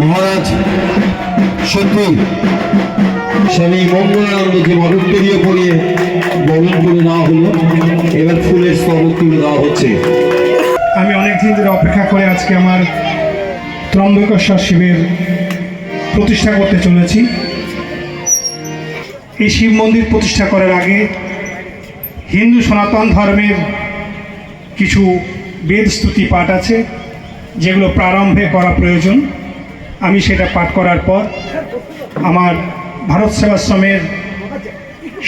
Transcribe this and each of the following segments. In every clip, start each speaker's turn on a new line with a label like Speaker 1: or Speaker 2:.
Speaker 1: মহারাজ, সত্যি, স্বামী মঙ্গলানন্দকে মঠুত্তরীয় পরিয়ে বরণ করে নেওয়া হলো। এবার ফুলের স্তবক তুলে দেওয়া হচ্ছে।
Speaker 2: আমি অনেক দিন ধরে অপেক্ষা করে আজকে আমার ত্রম্বকেশ্বর শিবের প্রতিষ্ঠা করতে চলেছি। এই শিব মন্দির প্রতিষ্ঠা করার আগে হিন্দু সনাতন ধর্মের কিছু বেদ স্তুতি পাঠ আছে, যেগুলো প্রারম্ভে করা প্রয়োজন। আমি সেটা পাঠ করার পর আমার ভারত সেবাশ্রমের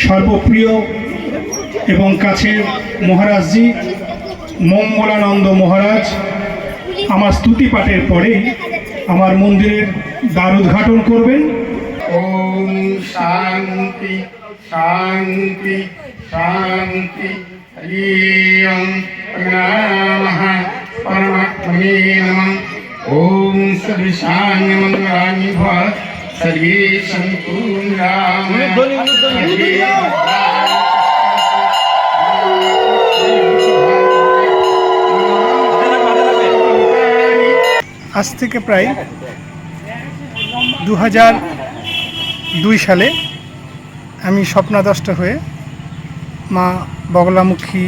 Speaker 2: সর্বপ্রিয় এবং কাছের মহারাজজি মঙ্গলানন্দ মহারাজ আমার স্তুতি পাঠের পরে আমার মন্দিরের দ্বার উদ্ঘাটন করবেন।
Speaker 3: ওম শান্তি শান্তি শান্তি হরিয়ং নমঃ পরমাত্মনে নমঃ ওম সর্বেশান্য মঙ্গলানি ভব সর্বে সন্তু রাম
Speaker 2: আজ থেকে প্রায় দু হাজার দুই সালে আমি স্বপ্নাদষ্ট হয়ে মা বগলামুখী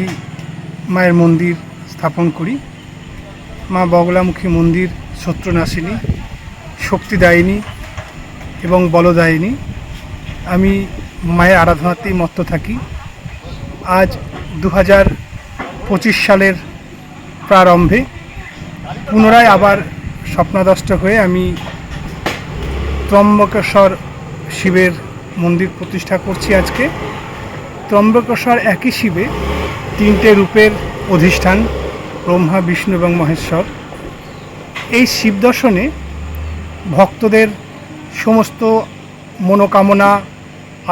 Speaker 2: মায়ের মন্দির স্থাপন করি। মা বগলামুখী মন্দির শত্রুনাশিনী শক্তিদায়িনী এবং বলদায়িনী। আমি মায়ের আরাধনাতেই মত্ত থাকি। আজ দু হাজার পঁচিশ সালের প্রারম্ভে পুনরায় আবার স্বপ্নাদষ্ট হয়ে আমি ত্রম্বকেশ্বর শিবের মন্দির প্রতিষ্ঠা করছি আজকে। ত্রম্বকেশ্বর একই শিবে তিনটে রূপের অধিষ্ঠান, ব্রহ্মা, বিষ্ণু এবং মহেশ্বর। এই শিব দর্শনে ভক্তদের সমস্ত মনোকামনা,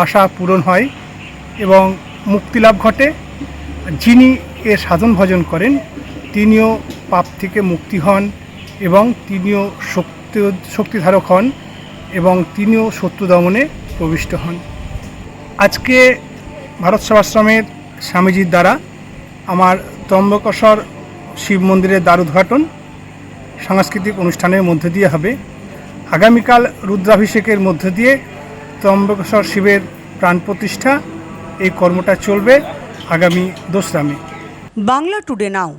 Speaker 2: আশা পূরণ হয় এবং মুক্তিলাভ ঘটে। যিনি এর সাধন ভজন করেন, তিনিও পাপ থেকে মুক্তি হন এবং তিনিও শক্তি, শক্তিধারক হন এবং তিনিও শত্রু দমনে প্রবিষ্ট হন। আজকে ভারত সেবাশ্রমের স্বামীজির দ্বারা আমার ত্রম্বকসর শিব মন্দিরের দ্বার উদ্ঘাটন সাংস্কৃতিক অনুষ্ঠানের মধ্যে দিয়ে হবে। আগামীকাল রুদ্রাভিষেকের মধ্যে দিয়ে ত্রম্বকেশ্বর শিবের প্রাণ প্রতিষ্ঠা। এই কর্মটা চলবে আগামী দোসরা মে।
Speaker 4: বাংলা টুডে নাও।